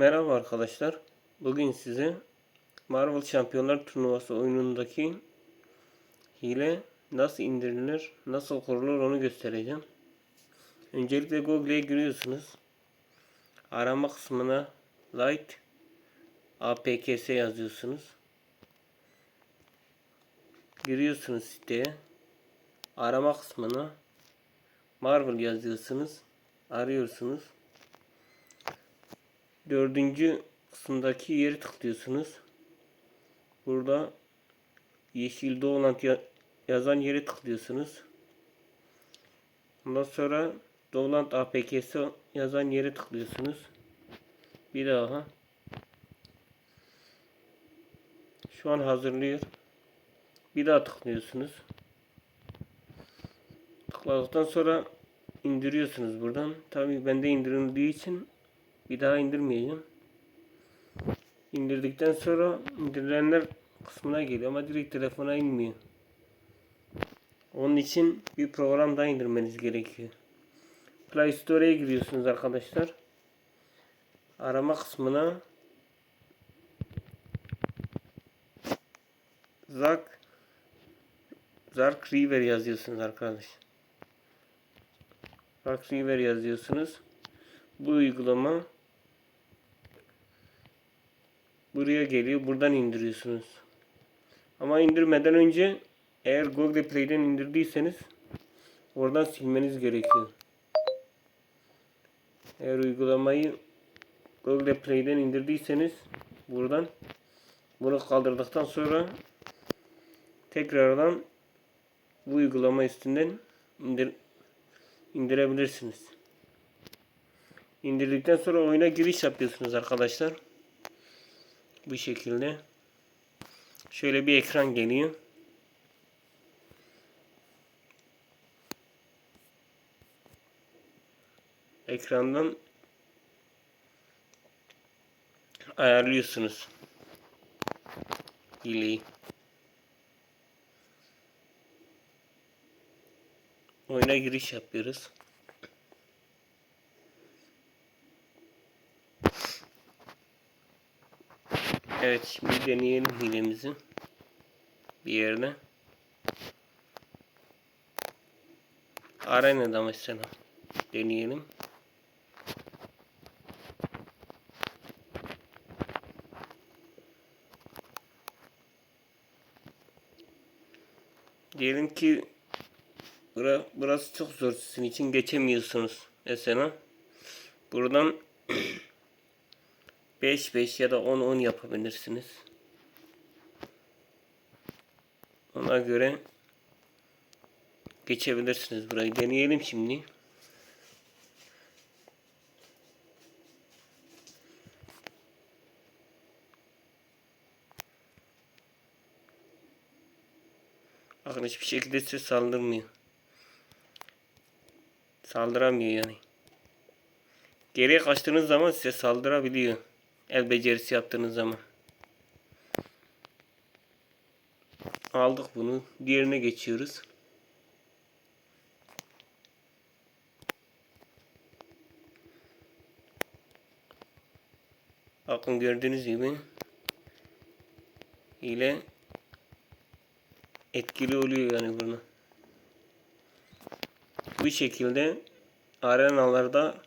Merhaba arkadaşlar. Bugün size Marvel Şampiyonlar Turnuvası oyunundaki hile nasıl indirilir, nasıl kurulur onu göstereceğim. Öncelikle Google'e giriyorsunuz. Arama kısmına Light APKS yazıyorsunuz. Giriyorsunuz siteye. Arama kısmına Marvel yazıyorsunuz. Arıyorsunuz. Dördüncü kısımdaki yeri tıklıyorsunuz. Burada yeşil ya- yazan yeri tıklıyorsunuz. Ondan sonra Download APK'si yazan yeri tıklıyorsunuz. Bir daha. Şu an hazırlıyor. Bir daha tıklıyorsunuz. Tıkladıktan sonra indiriyorsunuz buradan. Tabii bende indirildiği için bir daha indirmeyeceğim. İndirdikten sonra indirilenler kısmına geliyor ama direkt telefona inmiyor. Onun için bir program daha indirmeniz gerekiyor. Play Store'ya giriyorsunuz arkadaşlar. Arama kısmına Zack Zark River yazıyorsunuz arkadaşlar. Zark River yazıyorsunuz. Bu uygulama buraya geliyor. Buradan indiriyorsunuz. Ama indirmeden önce eğer Google Play'den indirdiyseniz oradan silmeniz gerekiyor. Eğer uygulamayı Google Play'den indirdiyseniz buradan bunu kaldırdıktan sonra tekrardan bu uygulama üstünden indir indirebilirsiniz. İndirdikten sonra oyuna giriş yapıyorsunuz arkadaşlar. Bu şekilde. Şöyle bir ekran geliyor. Ekrandan ayarlıyorsunuz hileyi. Oyuna giriş yapıyoruz. Evet şimdi deneyelim hilemizi. Bir yerde. Arena'da mesela. Deneyelim. Diyelim ki bura, burası çok zor sizin için geçemiyorsunuz mesela. Buradan 5 5 ya da 10 10 yapabilirsiniz. Ona göre geçebilirsiniz burayı. Deneyelim şimdi. Bakın hiçbir şekilde size saldırmıyor. Saldıramıyor yani. Geriye kaçtığınız zaman size saldırabiliyor. El becerisi yaptığınız zaman. Aldık bunu. Diğerine geçiyoruz. Bakın gördüğünüz gibi ile etkili oluyor yani bunu. Bu şekilde arenalarda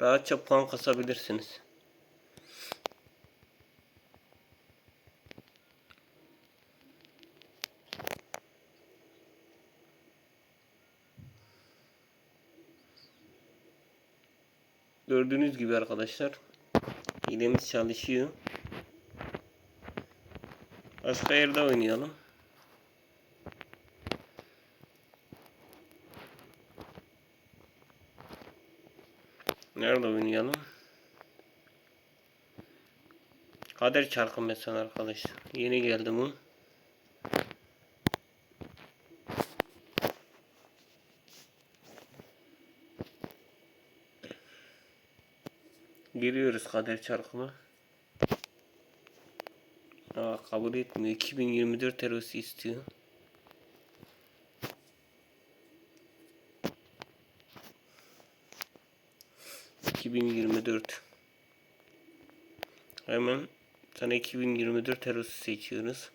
rahatça puan kasabilirsiniz. Gördüğünüz gibi arkadaşlar hilemiz çalışıyor. Başka yerde oynayalım. Nerede oynayalım? Kader çarkı mesela arkadaşlar. Yeni geldi bu. Giriyoruz kader çarkına. Aa, kabul etmiyor. 2024 terörisi istiyor. 2024 Hemen sana 2024 terörist seçiyoruz.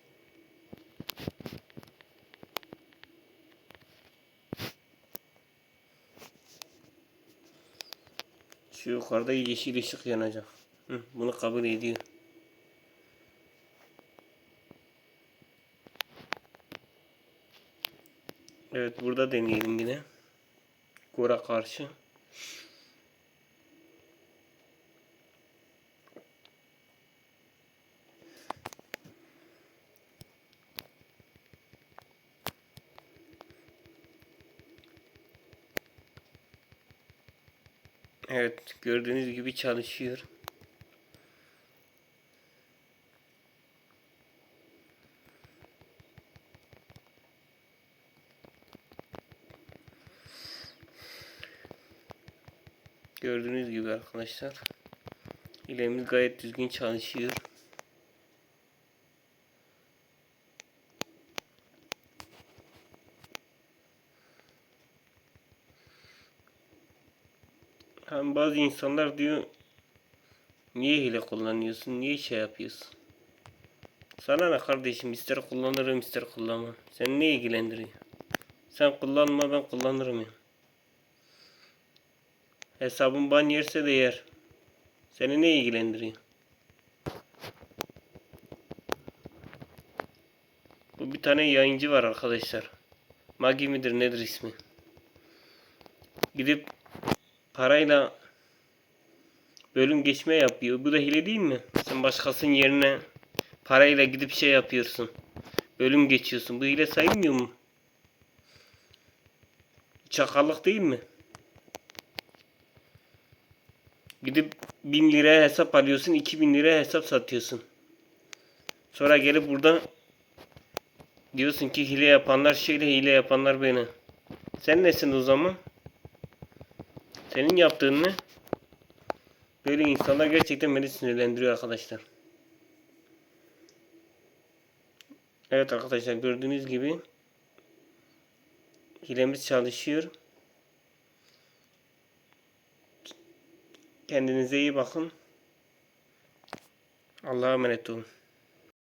Şu yukarıda yeşil ışık yanacak. Hı, bunu kabul ediyor. Evet burada deneyelim yine. Gora karşı. Evet gördüğünüz gibi çalışıyor. Gördüğünüz gibi arkadaşlar. İlemiz gayet düzgün çalışıyor. Hem bazı insanlar diyor niye hile kullanıyorsun, niye şey yapıyorsun? Sana ne kardeşim ister kullanırım ister kullanmam. Seni ne ilgilendiriyor? Sen kullanma ben kullanırım ya. Hesabın ban yerse de yer. Seni ne ilgilendiriyor? Bu bir tane yayıncı var arkadaşlar. Magi midir nedir ismi? Gidip parayla bölüm geçme yapıyor. Bu da hile değil mi? Sen başkasının yerine parayla gidip şey yapıyorsun. Bölüm geçiyorsun. Bu hile sayılmıyor mu? Çakallık değil mi? Gidip 1000 liraya hesap alıyorsun, 2000 liraya hesap satıyorsun. Sonra gelip burada diyorsun ki hile yapanlar şöyle hile yapanlar beni. Sen nesin o zaman? Senin yaptığın ne? Böyle insanlar gerçekten beni sinirlendiriyor arkadaşlar. Evet arkadaşlar gördüğünüz gibi hilemiz çalışıyor. Kendinize iyi bakın. Allah'a emanet olun.